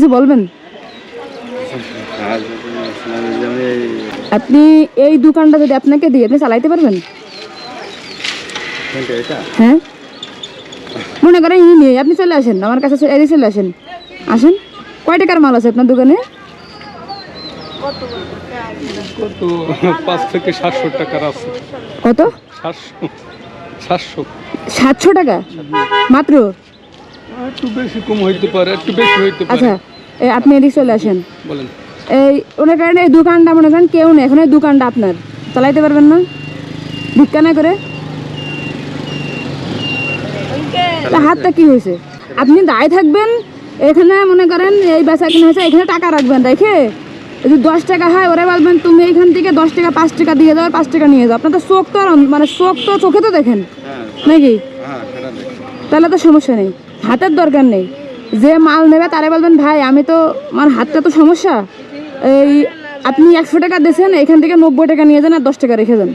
কিছু বলবেন? আপনি এই দোকানটা যদি আপনাকে দিই আপনি চালাইতে পারবেন? হ্যাঁ? মনে করেন ই নিয়ে আপনি চলে আসেন আমার কাছে এদিকে চলে আসেন। আসেন। কয় টাকার মাল আছে আপনার দোকানে? কত পাঁচ থেকে সাতশো টাকার আছে। কত? সাতশো। সাতশো। সাতশো টাকা? মাত্র? একটু বেশি কম হইতে পারে একটু বেশি হইতে পারে। আচ্ছা আপনি এদিকে চলে আসেন। বলেন। এই মনে কারণে এই দোকানটা মনে করেন কেউ নেই এখন এই দোকানটা আপনার। চালাইতে পারবেন না? ভিক্ষা না করে? হাতটা কি হয়েছে? আপনি দায় থাকবেন এখানে মনে করেন এই বেচা কিনে হয়েছে এখানে টাকা রাখবেন রেখে যদি দশ টাকা হয় ওরা বলবেন তুমি এখান থেকে দশ টাকা পাঁচ টাকা দিয়ে দাও পাঁচ টাকা নিয়ে যাও। আপনার তো চোখ তো মানে চোখ তো চোখে তো দেখেন। হ্যাঁ। নাকি? হ্যাঁ তাহলে তো সমস্যা নেই। হাতের দরকার নেই। যে মাল নেবে তারে বলবেন ভাই আমি তো আমার হাতটা তো সমস্যা। এই আপনি একশো টাকা দিয়েছেন এখান থেকে নব্বই টাকা নিয়ে যান আর দশ টাকা রেখে যান।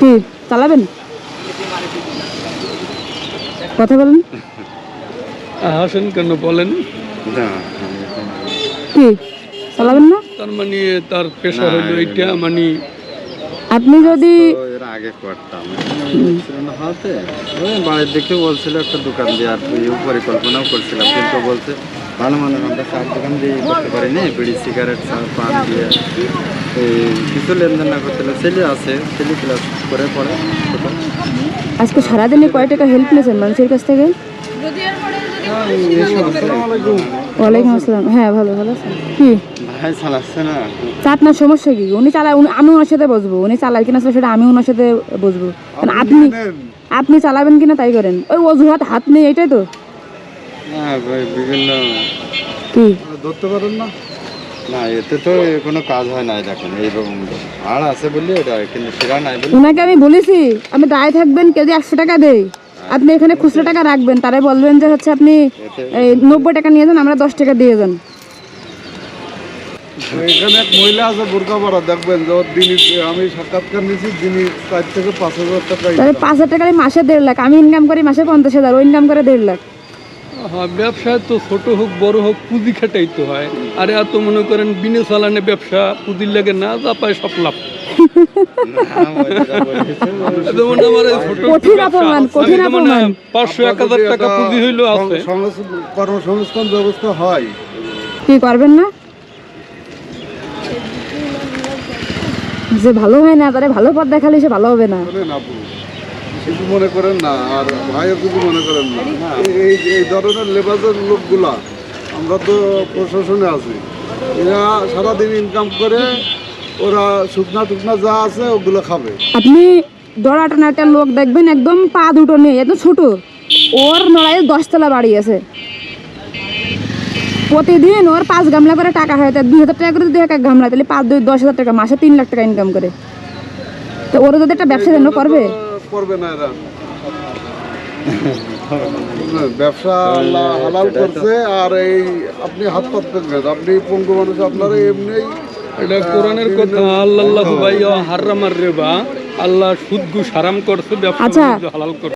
কি চালাবেন? কথা বলেন। হাসেন কেন বলেন? না। কি চালাবেন না? তার মানে তার পেশা হলো এইটা মানে আপনি যদি আগে করতাম। হাতে ওই বাড়ির দিকে বলছিল একটা দোকান দিয়ে আর তুই পরিকল্পনাও করছিলাম কিন্তু বলছে ভালো মানুষ আমরা চার দোকান দিয়ে করতে পারি না বিড়ি সিগারেট পান দিয়ে। কিছু লেনদেন না করতে ছেলে আছে ছেলে ক্লাস করে পড়ে। আজকে সারাদিনে কয় টাকা হেল্প নিয়েছেন মানুষের কাছ থেকে? ওয়ালাইকুম আসসালাম। হ্যাঁ ভালো ভালো আছেন। কি? আপনার সমস্যা কি? উনি চালায় আমি ওনার সাথে বসবো। উনি চালায় কিনা সেটা আমি ওনার সাথে বসবো। আপনি আপনি চালাবেন কিনা তাই করেন। ওই অজুহাত হাত নেই এটাই তো। ভাই বিভিন্ন কি? ধরতে পারেন না। না এতে তো কোনো কাজ হয় না দেখেন এইরকম আর আছে বললি এটা কিন্তু সেরা নাই বলি ওনাকে আমি বলেছি আমি দায় থাকবেন কেজি একশো টাকা দেই আপনি এখানে খুচরো টাকা রাখবেন তারাই বলবেন যে হচ্ছে আপনি নব্বই টাকা নিয়ে যান আমরা দশ টাকা দিয়ে যান। এখানে এক মহিলা আছে বোরকা পরা দেখবেন যে ওর দিনই আমি সাক্ষাৎকার নিয়েছি দিনই চার থেকে পাঁচ হাজার টাকা তাহলে পাঁচ হাজার টাকায় মাসে দেড় লাখ আমি ইনকাম করি মাসে পঞ্চাশ হাজার ও ইনকাম করে দেড় লাখ। হ্যাঁ ব্যবসায় তো ছোট হোক বড় হোক পুঁজি খাটাই তো হয়। আর এত মনে করেন বিনে চালানে ব্যবসা পুঁজির লাগে না যা পায় সব লাভ। পাঁচশো এক হাজার টাকা পুঁজি আছে। কর্মসংস্থান ব্যবস্থা হয়। কি করবেন না? যে ভালো হয় না তারে ভালো পথ দেখালে সে ভালো হবে না। কিছু মনে করেন না আর ভাইও কিছু মনে করেন না। এই- এই ধরনের লেবাসের লোকগুলা আমরা তো প্রশাসনে আছি। এরা সারাদিন ইনকাম করে ওরা শুকনা টুকনা যা আছে ওগুলো খাবে। আপনি দড়া টানা একটা লোক দেখবেন একদম পা দুটো নেই একদম ছোট। ওর নড়াইয়ে দশতলা বাড়ি আছে। প্রতিদিন ওর পাঁচ গামলা করে টাকা হয় তা দুই হাজার টাকা করে যদি এক এক গামলা তাহলে পাঁচ দুই দশ হাজার টাকা মাসে তিন লাখ টাকা ইনকাম করে। তো ওরা যদি একটা ব্যবসা যেন করবে? করবে না এরা। ব্যবসা আল্লাহ হালাল করছে আর এই আপনি হাত আপনি পঙ্গু মানুষ আপনারা এমনি এটা কোরআনের কথা। আল্লাহ ভাই হারামার রেবা। আল্লাহ সুদ ঘুষ হারাম করছে ব্যবসা আচ্ছা। হালাল করছে।